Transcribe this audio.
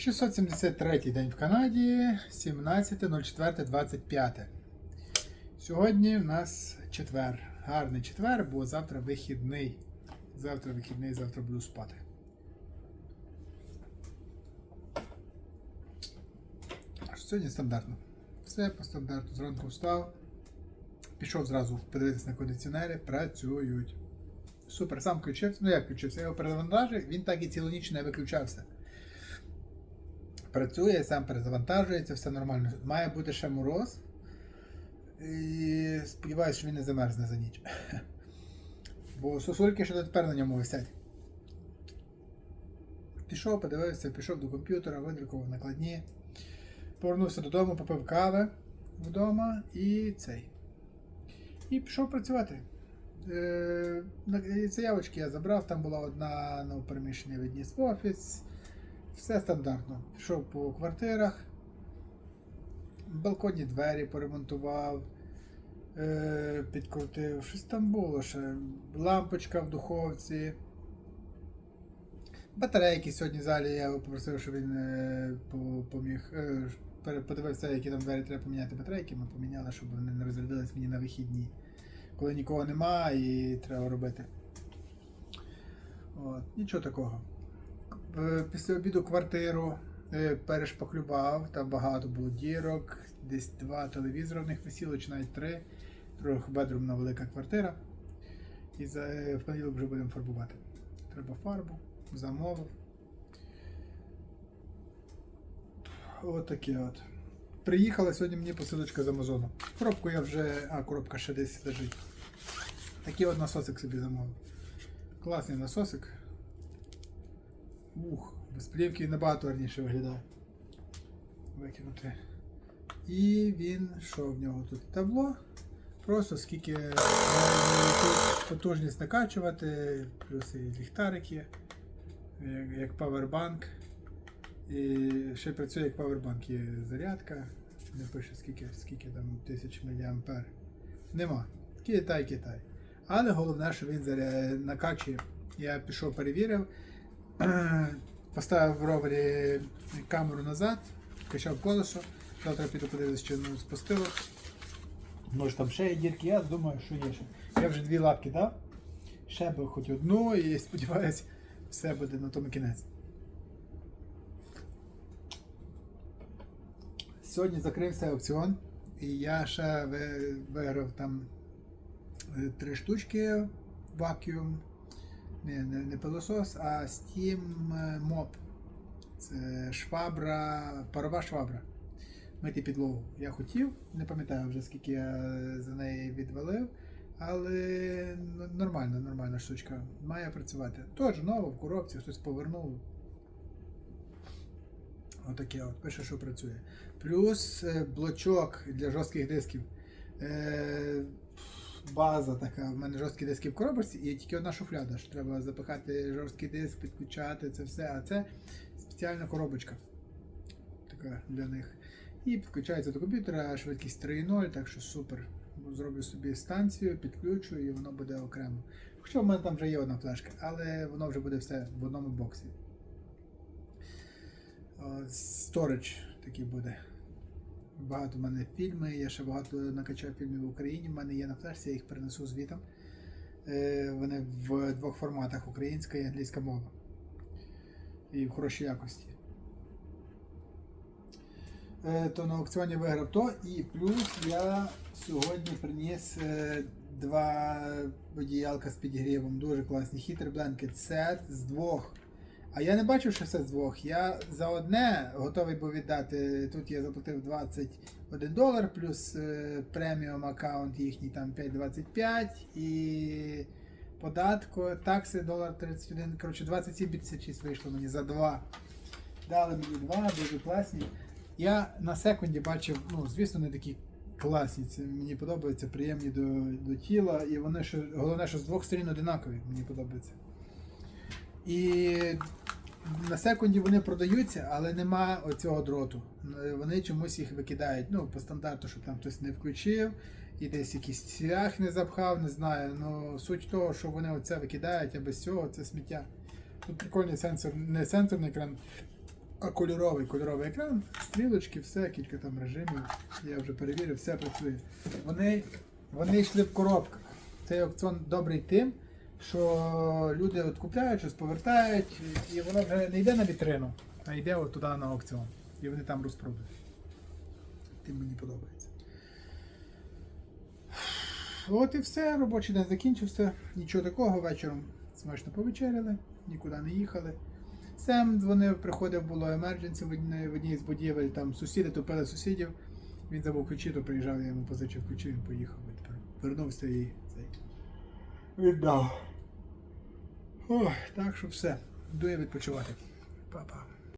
673 день в Канаді, 17.04.25. Сьогодні в нас четвер. Гарний четвер, бо завтра вихідний. Завтра вихідний, завтра буду спати. Сьогодні стандартно. Все по стандарту. Зранку встав. Пішов зразу подивитися на кондиціонери, працюють. Супер, сам включився. Ну як включився, я його перезавантажив, він так і цілу ніч не виключався. Працює, сам перезавантажується, все нормально. Має бути ще мороз. І сподіваюся, що він не замерзне за ніч. Бо сосульки ще дотепер на ньому висять. Пішов, подивився, пішов до комп'ютера, видрукував накладні. Повернувся додому, попив кави вдома і цей. І пішов працювати. Е, на- Заявочки я забрав, там була одна ну, переміщення відніс в офіс. Все стандартно. Пішов по квартирах, балконні двері поремонтував, е, підкрутив. Щось там було ще. Лампочка в духовці. Батарейки сьогодні в залі я попросив, щоб він е, поміг. е, подивився, які там двері треба поміняти батарейки. Ми поміняли, щоб вони не розрядились мені на вихідні. Коли нікого нема і треба робити. От, нічого такого. Е, Після обіду квартиру е, перешпаклював, там багато було дірок, десь два телевізори в них висіло, чи навіть три. Трьохбедрумна велика квартира. І за, е, в понеділок вже будемо фарбувати. Треба фарбу, замовив. Отаке от. Приїхала сьогодні мені посилочка з Амазону. Коробку я вже. А, коробка ще десь лежить. Такий от насосик собі замовив. Класний насосик. Ух, без плівки набагато гарніше виглядає. Викинути. І він, що в нього тут табло. Просто скільки потужність накачувати, плюс і ліхтарик є, як, як павербанк. І ще працює як павербанк. Є зарядка. Не пише скільки, скільки там тисяч мА. Нема. Китай, Китай. Але головне, що він заря... накачує. Я пішов, перевірив, поставив в ровері камеру назад, качав колесо. Завтра піду подивитися, чи ну, спустило. Може там ще є дірки, я думаю, що є ще. Я вже дві лапки дав. Ще би хоч одну і сподіваюся, все буде на тому кінець. Сьогодні закрився аукціон, і я ще виграв там е, три штучки вакуум. Не, не, не пилосос, а Steam е, Mop. Це швабра, парова швабра. Мити підлогу. Я хотів, не пам'ятаю вже скільки я за неї відвалив, але нормальна, нормальна штучка. Має працювати. Тож ново в коробці, хтось повернув. Отаке от, пише, що працює. Плюс е, блочок для жорстких дисків. База така. В мене жорсткі диски в коробочці і тільки одна шуфляда. що Треба запихати жорсткий диск, підключати це все. А це спеціальна коробочка. Така для них. І підключається до комп'ютера, швидкість 3.0, так що супер. Зроблю собі станцію, підключу і воно буде окремо. Хоча в мене там вже є одна флешка, але воно вже буде все в одному боксі. Сторич такий буде. Багато в мене фільми, я ще багато накачав фільмів в Україні. В мене є на флешці, я їх перенесу звітом. Е, Вони в двох форматах українська і англійська мова. І в хорошій якості. Е, То на аукціоні виграв то. І плюс я сьогодні приніс е, два одіялка з підігрівом. Дуже класні. Хітер Blanket сет з двох. А я не бачив, що це з двох. Я за одне готовий був віддати. Тут я заплатив 21 долар, плюс е, преміум аккаунт їхній там 5,25 і податку, такси долар 31. Коротше, 27,56 вийшло мені за два. Дали мені два, дуже класні. Я на секунді бачив, ну, звісно, не такі класні. Це мені подобаються, приємні до, до тіла. І вони ще, головне, що з двох сторін одинакові, мені подобається. І на секунді вони продаються, але нема оцього дроту. Вони чомусь їх викидають. Ну, по стандарту, щоб там хтось не включив, і десь якийсь цвях не запхав, не знаю. Ну, суть того, що вони оце викидають, а без цього це сміття. Тут прикольний сенсор, не сенсорний екран, А кольоровий, кольоровий екран, стрілочки, все, кілька там режимів. Я вже перевірив, все працює. Вони, вони йшли в коробках. Цей аукціон добрий тим, що люди от купляють, щось повертають, і воно вже не йде на вітрину, а йде от туди на аукціон. І вони там розпродають. Тим мені подобається. От і все, робочий день закінчився. Нічого такого, вечором смачно повечеряли, нікуди не їхали. Сем дзвонив, приходив, було одній, в одній з будівель, там сусіди топили сусідів. Він забув ключі, то приїжджав, я йому позичив ключі, він поїхав. І тепер вернувся і цей. Віддав. Ох, так що все. Йду я відпочивати. Па-па.